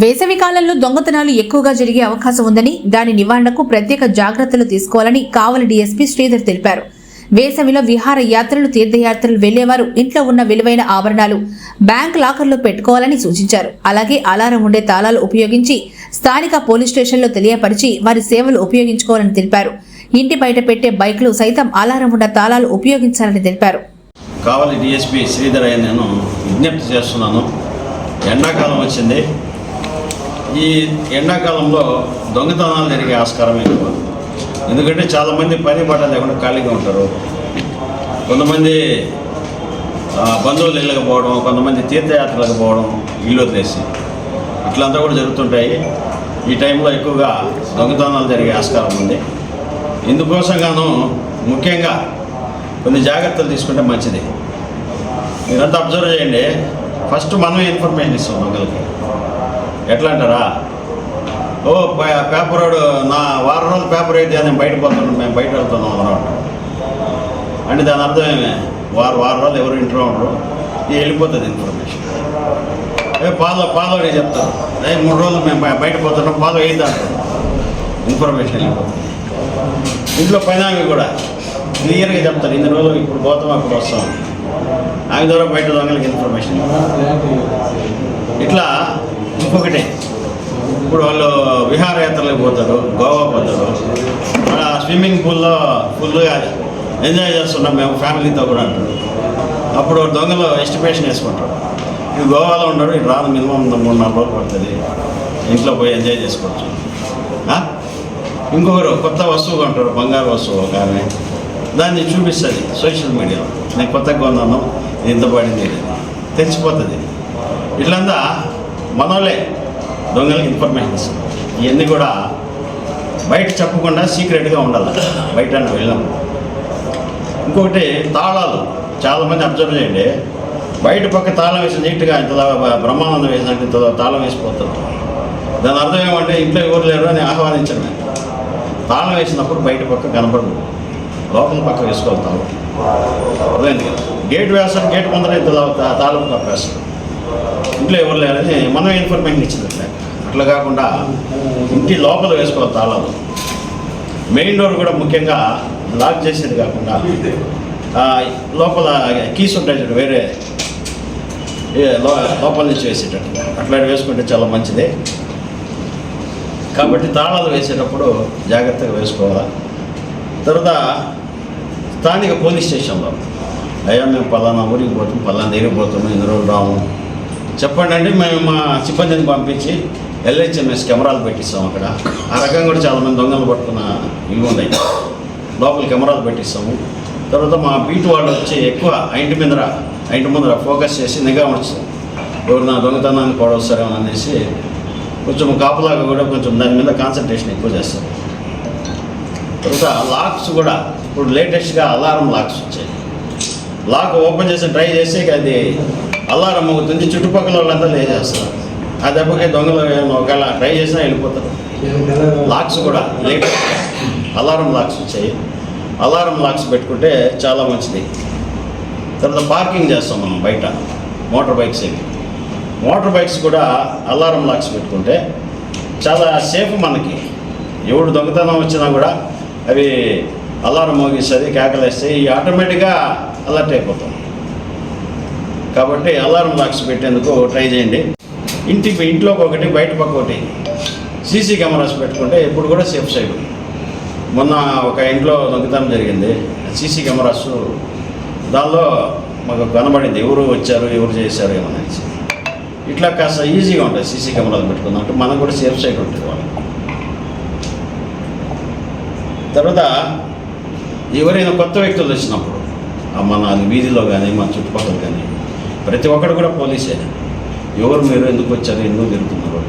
వేసవి కాలంలో దొంగతనాలు ఎక్కువగా జరిగే అవకాశం ఉందని దాని నివారణకు ప్రత్యేక జాగ్రత్తలు తీసుకోవాలని కావలి డీఎస్పీ శ్రీధర్ తెలిపారు. వేసవిలో విహార యాత్రలు తీర్థయాత్రలు వెళ్ళేవారు ఇంట్లో ఉన్న విలువైన ఆభరణాలు బ్యాంక్ లాకర్లో పెట్టుకోవాలని సూచించారు. అలాగే అలారం ఉండే తాళాలు ఉపయోగించి స్థానిక పోలీస్ స్టేషన్లో తెలియపరిచి వారి సేవలు ఉపయోగించుకోవాలని తెలిపారు. ఇంటి బయట పెట్టే బైక్లు సైతం అలారం ఉన్న తాళాలు ఉపయోగించాలని తెలిపారు. కావాలి డిఎస్పీ శ్రీధర్ నేను విజ్ఞప్తి చేస్తున్నాను. ఎండాకాలం వచ్చింది. ఈ ఎండాకాలంలో దొంగతనాలు జరిగే ఆస్కారం ఎక్కువ. ఎందుకంటే చాలామంది పని పాట లేకుండా ఖాళీగా ఉంటారు. కొంతమంది బంధువులు వెళ్ళకపోవడం కొంతమంది తీర్థయాత్రలకు పోవడం ఇల్లు వదిలేసి. ఇట్లంతా కూడా జరుగుతుంటాయి. ఈ టైంలో ఎక్కువగా దొంగతనాలు జరిగే ఆస్కారం ఉంది. ఇందుకోసంగాను ముఖ్యంగా కొన్ని జాగ్రత్తలు తీసుకుంటే మంచిది. మీరంతా అబ్జర్వ్ చేయండి. ఫస్ట్ మనమే ఇన్ఫర్మేషన్ ఇస్తాం దొంగలకి. ఎట్లా అంటారా ఓ పేపర్ నా వారం రోజులు పేపర్ అయితే నేను బయట పోతున్నాను మేము బయట వెళ్తున్నాం అన్నమాట అంటే దాని అర్థం ఏమే? వారు వారం రోజులు ఎవరు ఇంట్లో ఉండరు. వెళ్ళిపోతుంది ఇన్ఫర్మేషన్. ఏ పాలో పాలు చెప్తారు. ఏ మూడు రోజులు మేము బయట పోతున్నాం పాలో వేయద్దు అంటారు ఇన్ఫర్మేషన్ వెళ్ళిపోతుంది. ఇంట్లో పైన కూడా క్లియర్గా చెప్తారు ఇన్ని రోజులు ఇప్పుడు పోతాం అప్పుడు వస్తాం. ఆమె ద్వారా బయట దొంగలకి ఇన్ఫర్మేషన్. ఇట్లా ఇంకొకటి. ఇప్పుడు వాళ్ళు విహారయాత్రలకు పోతారు గోవా పోతారు. మన స్విమ్మింగ్ పూల్లో ఫుల్గా ఎంజాయ్ చేస్తున్నాం మేము ఫ్యామిలీతో కూడా. అంటారు అప్పుడు దొంగలు ఎస్టిమేషన్ వేసుకుంటారు. ఇది గోవాలో ఉండడు ఇది రాదు మినిమం మూడు నాలుగు రోజులు పడుతుంది. ఇంట్లో పోయి ఎంజాయ్ చేసుకోవచ్చు. ఇంకొకరు కొత్త వస్తువు కొంటారు బంగారు వస్తువు కానీ. దాన్ని చూపిస్తుంది సోషల్ మీడియాలో. నేను కొత్తగా కొన్నాను ఇంత పడింది తెచ్చిపోతుంది. తెలిసిపోతుంది ఇట్లంతా మనోళ్ళే దొంగలకి ఇన్ఫర్మేషన్ ఇస్తారు ఇవన్నీ కూడా బయట చెప్పకుండా సీక్రెట్గా ఉండాలి. బయట వెళ్ళాము ఇంకొకటి తాళాలు. చాలామంది అబ్జర్వ్ చేయండి. బయట పక్క తాళం వేసి నీట్గా ఇంత బ్రహ్మానందం వేసినట్టు ఇంత తాళం వేసిపోతారు. దాని అర్థం ఏమంటే ఇంట్లో ఎవరు లేరు అని ఆహ్వానించడమే తాళం వేసినప్పుడు బయట పక్క కనపడదు. లోపల పక్క వేసుకోవాలి తాళం. అర్థమైంది కదా? గేట్ వేస్తారు గేట్ ముందర ఇంత తాళం కప్పేస్తారు. ఇంట్లో ఎవరు లేరని మనం ఇన్ఫర్మేషన్ ఇచ్చినట్లే అట్లా. కాకుండా ఇంటి లోపల వేసుకోవాలి తాళాలు మెయిన్ డోర్ కూడా ముఖ్యంగా లాక్ చేసేది కాకుండా లోపల కీస్ ఉంటాయి చూడు వేరే లో- లోపల నుంచి వేసేటట్టు. అట్లాంటి వేసుకుంటే చాలా మంచిది. కాబట్టి తాళాలు వేసేటప్పుడు జాగ్రత్తగా వేసుకోవాలి. తర్వాత స్థానిక పోలీస్ స్టేషన్లో అయ్యా మేము పలానా ఊరికి పోతాం పలానా దగ్గరికి పోతాము ఇన్ని రోజులు రాము? చెప్పండి అండి మేము మా సిబ్బందిని పంపించి ఎల్హెచ్ఎంఎస్ కెమెరాలు పెట్టిస్తాం అక్కడ. ఆ రకంగా కూడా చాలామంది దొంగలు పట్టుకున్న ఇవి ఉన్నాయి లోపల కెమెరాలు పెట్టిస్తాము. తర్వాత మా బీట్ వాళ్ళు వచ్చి ఎక్కువ ఆ ఇంటి ముందర ఇంటి ముందర ఫోకస్ చేసి నిఘా ఉంచుతాం ఎవరు నా దొంగతనాన్ని పోడొస్తారేమో అనేసి కొంచెం కాపులాగా కూడా కొంచెం దాని మీద కాన్సన్ట్రేషన్ ఎక్కువ చేస్తాం తర్వాత లాక్స్ కూడా ఇప్పుడు లేటెస్ట్గా అలారం లాక్స్ వచ్చాయి. లాక్ ఓపెన్ చేసి ట్రై చేసి అది అల్లారం అవుతుంది చుట్టుపక్కల వాళ్ళంతా లేచేస్తారు. ఆ దెబ్బకి దొంగలు ఏమో ఒకవేళ ట్రై చేసినా వెళ్ళిపోతారు. లాక్స్ కూడా లేట్ అలారం లాక్స్ వచ్చాయి. అలారం లాక్స్ పెట్టుకుంటే చాలా మంచిది. తర్వాత పార్కింగ్ చేస్తాం మనం బయట మోటార్ బైక్స్ ఇవి మోటార్ బైక్స్ కూడా అలారం లాక్స్ పెట్టుకుంటే చాలా సేఫ్ మనకి. ఎవడు దొంగతనం వచ్చినా కూడా అవి అలారం మోగిస్తుంది కేకలేస్తాయి ఈ ఆటోమేటిక్గా అలర్ట్ అయిపోతాం. కాబట్టి అలారం బాక్స్ పెట్టేందుకు ట్రై చేయండి. ఇంటికి ఇంట్లోకి ఒకటి బయట పక్క ఒకటి. సీసీ కెమెరాస్ పెట్టుకుంటే ఎప్పుడు కూడా సేఫ్ సైడ్ మొన్న ఒక ఇంట్లో దొంగతనం జరిగింది. సీసీ కెమెరాస్ దానిలో మాకు కనబడింది. ఎవరు వచ్చారు ఎవరు చేశారు ఏమనేసి. ఇట్లా కాస్త ఈజీగా ఉంటుంది సీసీ కెమెరాలు పెట్టుకుందాం అంటే మనకు కూడా సేఫ్ సైడ్ ఉంటుంది వాళ్ళు తర్వాత ఎవరైనా కొత్త వ్యక్తులు వచ్చినప్పుడు మన వీధిలో కానీ మన చుట్టుపక్కల కానీ ప్రతి ఒక్కరు కూడా పోలీసే ఎవరు మీరు ఎందుకు వచ్చారు ఎందుకు తిరుగుతున్నారు?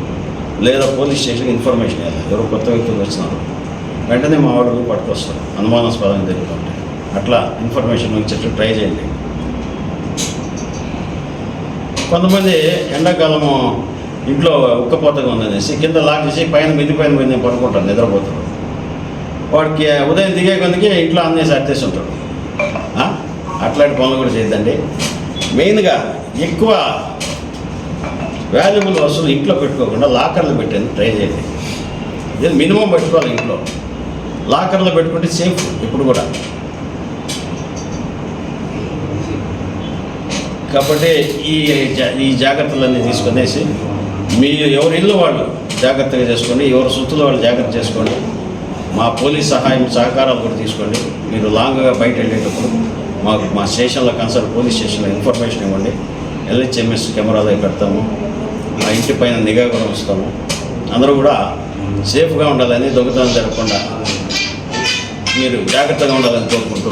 లేదా పోలీస్ స్టేషన్కి ఇన్ఫర్మేషన్ ఇవ్వాలి ఎవరు కొత్త వ్యక్తులు వచ్చినారు? వెంటనే మా వాడు పట్టుకొస్తారు. అనుమానాస్పదంగా తిరుగుతుంటే అట్లా ఇన్ఫర్మేషన్ ఇచ్చేట్టు ట్రై చేయండి. కొంతమంది ఎండాకాలము ఇంట్లో ఉక్కపోతగా ఉందనేసి కింద లాక్ చేసి పైన మిద్ది పైన పోయి నేను పడుకుంటాను నిద్రపోతాడు వాడికి ఉదయం దిగే కొందకి ఇంట్లో అన్నీ సర్దేసి ఉంటాడు. అట్లాంటి పనులు కూడా చేయొద్దండి. మెయిన్గా ఎక్కువ వాల్యుబుల్ వస్తువులు ఇంట్లో పెట్టుకోకుండా లాకర్లు పెట్టేందుకు ట్రై చేయండి. ఇది మినిమం పెట్టుకోవాలి ఇంట్లో. లాకర్లో పెట్టుకుంటే సేఫ్ ఇప్పుడు కూడా. కాబట్టి ఈ జా- ఈ జాగ్రత్తలన్నీ తీసుకునేసి మీ ఎవరి ఇల్లు వాళ్ళు జాగ్రత్తగా చేసుకోండి ఎవరి సొత్తులు వాళ్ళు జాగ్రత్త చేసుకోండి. మా పోలీస్ సహాయం సహకారాలు కూడా తీసుకోండి. మీరు లాంగ్గా బయట వెళ్ళేటప్పుడు మాకు మా స్టేషన్లో కన్సల్ట్ పోలీస్ స్టేషన్లో ఇన్ఫర్మేషన్ ఇవ్వండి. ఎల్హెచ్ఎంఎస్ కెమెరాలో పెడతాము. మా ఇంటి పైన నిఘా కూడా ఉంచుతాము. అందరూ కూడా సేఫ్గా ఉండాలని దొంగతనం జరగకుండా మీరు జాగ్రత్తగా ఉండాలని కోరుకుంటూ